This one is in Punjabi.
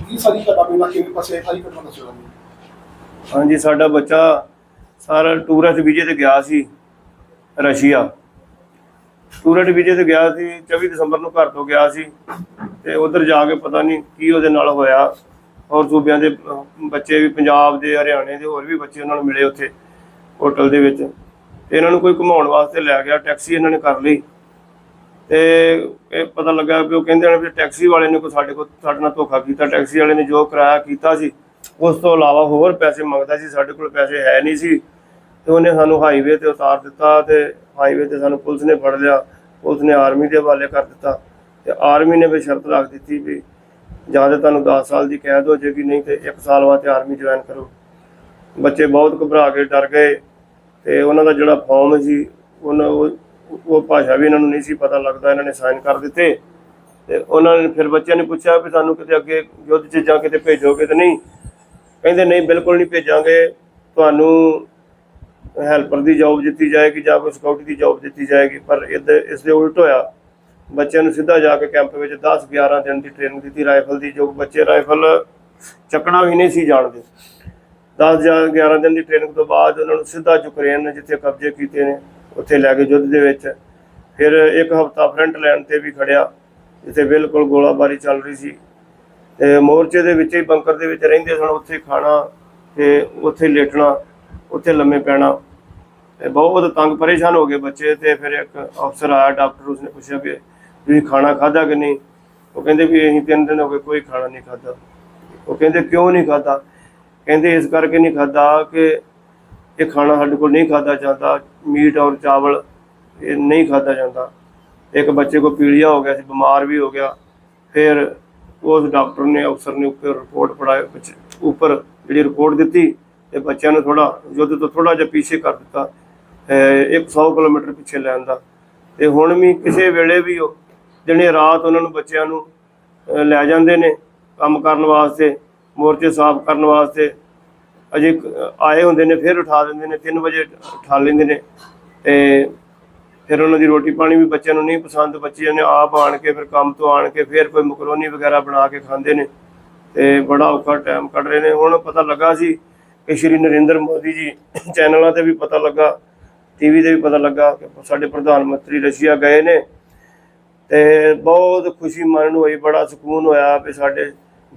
ਜੀ ਸਾਰੀ ਘਟਨਾ ਬਿਨਾ ਕਿਵੇਂ ਫਸੇ ਸਾਰੀ ਘਟਨਾ ਦੱਸੋ ਜੀ ਹਾਂਜੀ, ਸਾਡਾ ਬੱਚਾ ਸਾਰਾ ਟੂਰਿਸਟ ਵੀਜ਼ੇ ਤੇ ਗਿਆ ਸੀ ਰਸ਼ੀਆ। ਟੂਰਿਸਟ ਵੀਜ਼ੇ ਤੇ ਗਿਆ ਸੀ 24 ਦਸੰਬਰ ਨੂੰ ਘਰ ਤੋਂ ਗਿਆ ਸੀ ਤੇ ਉਧਰ ਜਾ ਕੇ ਪਤਾ ਨਹੀਂ ਕੀ ਉਹਦੇ ਨਾਲ ਹੋਇਆ। ਔਰ ਸੂਬਿਆਂ ਦੇ ਬੱਚੇ ਵੀ ਪੰਜਾਬ ਦੇ, ਹਰਿਆਣੇ ਦੇ, ਹੋਰ ਵੀ ਬੱਚੇ ਉਹਨਾਂ ਨੂੰ ਮਿਲੇ ਉੱਥੇ ਹੋਟਲ ਦੇ ਵਿੱਚ। ਤੇ ਇਹਨਾਂ ਨੂੰ ਕੋਈ ਘੁਮਾਉਣ ਵਾਸਤੇ ਲੈ ਗਿਆ, ਟੈਕਸੀ ਇਹਨਾਂ ਨੇ ਕਰ ਲਈ। ਤੇ ਇਹ ਪਤਾ ਲੱਗਾ ਕਿ ਉਹ ਕਹਿੰਦੇ ਨੇ ਵੀ ਟੈਕਸੀ ਵਾਲੇ ਨੇ ਕੋਈ ਸਾਡੇ ਕੋਲ ਸਾਡੇ ਨਾਲ ਧੋਖਾ ਕੀਤਾ, ਟੈਕਸੀ ਵਾਲੇ ਨੇ ਜੋ ਕਿਰਾਇਆ ਕੀਤਾ ਸੀ, ਉਸ ਤੋਂ ਇਲਾਵਾ ਹੋਰ ਪੈਸੇ ਮੰਗਦਾ ਸੀ, ਸਾਡੇ ਕੋਲ ਪੈਸੇ ਹੈ ਨਹੀਂ ਸੀ। ਤੇ ਉਹਨੇ ਸਾਨੂੰ ਹਾਈਵੇ ਤੇ ਉਤਾਰ ਦਿੱਤਾ ਤੇ ਹਾਈਵੇ ਤੇ ਸਾਨੂੰ ਪੁਲਿਸ ਨੇ ਫੜ ਲਿਆ, ਪੁਲਿਸ ਨੇ ਆਰਮੀ ਦੇ ਹਵਾਲੇ ਕਰ ਦਿੱਤਾ ਤੇ ਆਰਮੀ ਨੇ ਵੀ ਸ਼ਰਤ ਰੱਖ ਦਿੱਤੀ ਵੀ ਜਾਂ ਤਾਂ ਤੁਹਾਨੂੰ 10 ਸਾਲ ਦੀ ਕੈਦ ਹੋ ਜਾਏਗੀ, ਨਹੀਂ ਤੇ 1 ਸਾਲ ਵਾਸਤੇ ਆਰਮੀ ਜੁਆਇਨ ਕਰੋ। ਬੱਚੇ ਬਹੁਤ ਘਬਰਾ ਕੇ ਡਰ ਗਏ ਤੇ ਉਹਨਾਂ ਦਾ ਜਿਹੜਾ ਫਾਰਮ ਸੀ, ਉਹਨਾਂ ਉਹ ਭਾਸ਼ਾ ਵੀ ਇਹਨਾਂ ਨੂੰ ਨਹੀਂ ਸੀ ਪਤਾ ਲੱਗਦਾ, ਇਹਨਾਂ ਨੇ ਸਾਈਨ ਕਰ ਦਿੱਤੇ ਤੇ ਉਹਨਾਂ ਨੇ ਫਿਰ ਬੱਚਿਆਂ ਨੇ ਪੁੱਛਿਆ ਵੀ ਸਾਨੂੰ ਕਿਤੇ ਅੱਗੇ ਯੁੱਧ 'ਚ ਜਾਂ ਕਿਤੇ ਭੇਜੋਗੇ ਤੇ ਨਹੀਂ। ਕਹਿੰਦੇ ਨਹੀਂ, ਬਿਲਕੁਲ ਨਹੀਂ ਭੇਜਾਂਗੇ। ਤੁਹਾਨੂੰ ਹੈਲਪਰ ਦੀ ਜੌਬ ਦਿੱਤੀ ਜਾਏਗੀ ਜਾਂ ਕੋਈ ਸਿਕਿਉਰਿਟੀ ਦੀ ਜੌਬ ਦਿੱਤੀ ਜਾਏਗੀ, ਪਰ ਇਹਦੇ ਇਸ ਦੇ ਉਲਟ ਹੋਇਆ। ਬੱਚਿਆਂ ਨੂੰ ਸਿੱਧਾ ਜਾ ਕੇ ਕੈਂਪ ਵਿੱਚ 10 11 ਦਿਨ ਦੀ ਟ੍ਰੇਨਿੰਗ ਦਿੱਤੀ ਰਾਈਫਲ ਦੀ, ਜੋ ਬੱਚੇ ਰਾਈਫਲ ਚੱਕਣਾ ਵੀ ਨਹੀਂ ਸੀ ਜਾਣਦੇ। 10 ਜਾਂ 11 ਦਿਨ ਦੀ ਟ੍ਰੇਨਿੰਗ ਤੋਂ ਬਾਅਦ ਉਹਨਾਂ ਨੂੰ ਸਿੱਧਾ ਯੂਕਰੇਨ ਨੇ ਜਿੱਥੇ ਕਬਜ਼ੇ ਕੀਤੇ ਨੇ। ਉੱਥੇ ਲੈ ਕੇ ਯੁੱਧ ਦੇ ਵਿੱਚ। ਫਿਰ ਇੱਕ ਹਫਤਾ ਫਰੰਟ ਲਾਈਨ ਤੇ ਵੀ ਖੜਿਆ, ਜਿੱਥੇ ਬਿਲਕੁਲ ਗੋਲਾਬਾਰੀ ਚੱਲ ਰਹੀ ਸੀ। ਤੇ ਮੋਰਚੇ ਦੇ ਵਿੱਚ ਹੀ ਬੰਕਰ ਦੇ ਵਿੱਚ ਰਹਿੰਦੇ ਸਨ, ਉੱਥੇ ਖਾਣਾ ਤੇ ਉੱਥੇ ਲੇਟਣਾ, ਉੱਥੇ ਲੰਮੇ ਪੈਣਾ। ਤੇ ਬਹੁਤ ਤੰਗ ਪਰੇਸ਼ਾਨ ਹੋ ਗਏ ਬੱਚੇ ਤੇ ਫਿਰ ਇੱਕ ਅਫਸਰ ਆਇਆ ਡਾਕਟਰ ਉਸਨੇ ਪੁੱਛਿਆ ਕਿ ਤੁਸੀਂ ਖਾਣਾ ਖਾਧਾ ਕਿ ਨਹੀਂ? ਉਹ ਕਹਿੰਦੇ ਵੀ ਅਸੀਂ ਤਿੰਨ ਦਿਨ ਹੋ ਗਏ ਕੋਈ ਖਾਣਾ ਨਹੀਂ ਖਾਧਾ। ਉਹ ਕਹਿੰਦੇ ਕਿਉਂ ਨਹੀਂ ਖਾਧਾ? ਕਹਿੰਦੇ ਇਸ ਕਰਕੇ ਨਹੀਂ ਖਾਧਾ ਕਿ ਇਹ ਖਾਣਾ ਸਾਡੇ ਕੋਲ ਨਹੀਂ ਖਾਧਾ ਜਾਂਦਾ, ਮੀਟ ਔਰ ਚਾਵਲ ਇਹ ਨਹੀਂ ਖਾਧਾ ਜਾਂਦਾ। ਇੱਕ ਬੱਚੇ ਕੋ ਪੀਲੀਆ ਹੋ ਗਿਆ ਸੀ ਬਿਮਾਰ ਵੀ ਹੋ ਗਿਆ। ਫਿਰ ਉਸ ਡਾਕਟਰ ਨੇ, ਅਫਸਰ ਨੇ ਉੱਪਰ ਰਿਪੋਰਟ ਪੜਾਇਆ ਉੱਪਰ ਜਿਹੜੀ ਰਿਪੋਰਟ ਦਿੱਤੀ, ਤੇ ਬੱਚਿਆਂ ਨੂੰ ਥੋੜਾ ਯੁੱਧ ਤੋਂ ਥੋੜਾ ਜਿਹਾ ਪਿੱਛੇ ਕਰ ਦਿੱਤਾ, ਅਹ 100 ਕਿਲੋਮੀਟਰ ਪਿੱਛੇ ਲੈਣ ਦਾ। ਤੇ ਹੁਣ ਵੀ ਕਿਸੇ ਵੇਲੇ ਵੀ ਉਹ ਦਿਨੇ ਰਾਤ ਉਹਨਾਂ ਨੂੰ ਬੱਚਿਆਂ ਨੂੰ ਲੈ ਜਾਂਦੇ ਨੇ ਕੰਮ ਕਰਨ ਵਾਸਤੇ, ਮੋਰਚੇ ਸਾਫ਼ ਕਰਨ ਵਾਸਤੇ। ਅਜੇ ਆਏ ਹੁੰਦੇ ਨੇ, ਫਿਰ ਉਠਾ ਦਿੰਦੇ ਨੇ 3 ਵਜੇ ਉਠਾ ਲੈਂਦੇ ਨੇ। ਤੇ ਫਿਰ ਉਹਨਾਂ ਦੀ ਰੋਟੀ ਪਾਣੀ ਵੀ ਬੱਚਿਆਂ ਨੂੰ ਨਹੀਂ ਪਸੰਦ ਬੱਚਿਆਂ ਨੇ ਆਪ ਆਣ ਕੇ ਫਿਰ ਕੰਮ ਤੋਂ ਆਣ ਕੇ ਫਿਰ ਕੋਈ ਮਕਰੋਨੀ ਵਗੈਰਾ ਬਣਾ ਕੇ ਖਾਂਦੇ ਨੇ। ਤੇ ਬੜਾ ਔਖਾ ਟਾਈਮ ਕੱਢ ਰਹੇ ਨੇ। ਹੁਣ ਪਤਾ ਲੱਗਾ ਸੀ ਕਿ ਸ਼੍ਰੀ ਨਰਿੰਦਰ ਮੋਦੀ ਜੀ ਚੈਨਲਾਂ ਤੇ ਵੀ ਪਤਾ ਲੱਗਾ ਟੀਵੀ ਤੇ ਵੀ ਪਤਾ ਲੱਗਾ ਕਿ ਸਾਡੇ ਪ੍ਰਧਾਨ ਮੰਤਰੀ ਰਸ਼ੀਆ ਗਏ ਨੇ। ਤੇ ਬਹੁਤ ਖੁਸ਼ੀ ਮਨ ਨੂੰ ਹੋਈ ਬੜਾ ਸਕੂਨ ਹੋਇਆ ਵੀ ਸਾਡੇ